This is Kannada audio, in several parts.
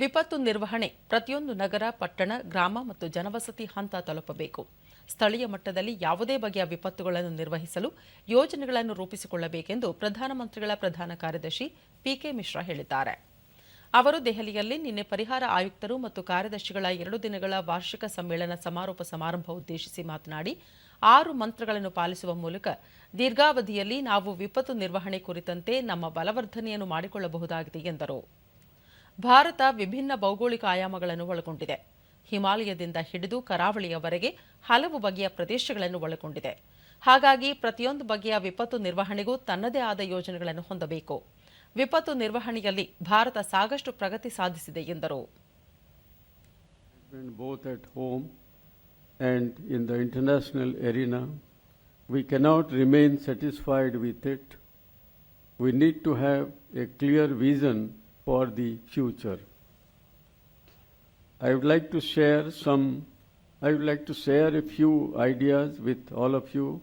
ವಿಪತ್ತು ನಿರ್ವಹಣೆ ಪ್ರತಿಯೊಂದು ನಗರ, ಪಟ್ಟಣ, ಗ್ರಾಮ ಮತ್ತು ಜನವಸತಿ ಹಂತ ತಲುಪಬೇಕು. ಸ್ಥಳೀಯ ಮಟ್ಟದಲ್ಲಿ ಯಾವುದೇ ಬಗೆಯ ವಿಪತ್ತುಗಳನ್ನು ನಿರ್ವಹಿಸಲು ಯೋಜನೆಗಳನ್ನು ರೂಪಿಸಿಕೊಳ್ಳಬೇಕೆಂದು ಪ್ರಧಾನಮಂತ್ರಿಗಳ ಪ್ರಧಾನ ಕಾರ್ಯದರ್ಶಿ ಪಿಕೆ ಮಿಶ್ರಾ ಹೇಳಿದ್ದಾರೆ. ಅವರು ದೆಹಲಿಯಲ್ಲಿ ನಿನ್ನೆ ಪರಿಹಾರ ಆಯುಕ್ತರು ಮತ್ತು ಕಾರ್ಯದರ್ಶಿಗಳ ಎರಡು ದಿನಗಳ ವಾರ್ಷಿಕ ಸಮ್ಮೇಳನ ಸಮಾರೋಪ ಸಮಾರಂಭ ಉದ್ದೇಶಿಸಿ ಮಾತನಾಡಿ, ಆರು ಮಂತ್ರಗಳನ್ನು ಪಾಲಿಸುವ ಮೂಲಕ ದೀರ್ಘಾವಧಿಯಲ್ಲಿ ನಾವು ವಿಪತ್ತು ನಿರ್ವಹಣೆ ಕುರಿತಂತೆ ನಮ್ಮ ಬಲವರ್ಧನೆಯನ್ನು ಮಾಡಿಕೊಳ್ಳಬಹುದಾಗಿದೆ ಎಂದರು. ಭಾರತ ವಿಭಿನ್ನ ಭೌಗೋಳಿಕ ಆಯಾಮಗಳನ್ನು ಒಳಗೊಂಡಿದೆ. ಹಿಮಾಲಯದಿಂದ ಹಿಡಿದು ಕರಾವಳಿಯವರೆಗೆ ಹಲವು ಬಗೆಯ ಪ್ರದೇಶಗಳನ್ನು ಒಳಗೊಂಡಿದೆ. ಹಾಗಾಗಿ ಪ್ರತಿಯೊಂದು ಬಗೆಯ ವಿಪತ್ತು ನಿರ್ವಹಣೆಗೂ ತನ್ನದೇ ಆದ ಯೋಜನೆಗಳನ್ನು ಹೊಂದಬೇಕು. ವಿಪತ್ತು ನಿರ್ವಹಣೆಯಲ್ಲಿ ಭಾರತ ಸಾಕಷ್ಟು ಪ್ರಗತಿ ಸಾಧಿಸಿದೆ ಎಂದರು. We cannot remain satisfied with it. We need to have a clear vision for the future. I would like to share some, I would like to share a few ideas with all of you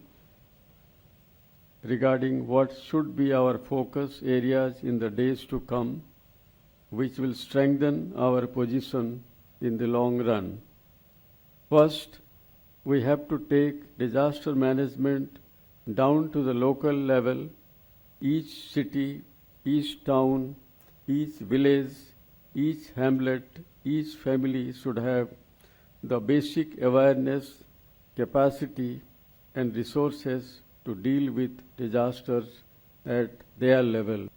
regarding what should be our focus areas in the days to come, which will strengthen our position in the long run. First, we have to take disaster management down to the local level. Each city, each town, each village, each hamlet, each family should have the basic awareness, capacity, and resources to deal with disasters at their level.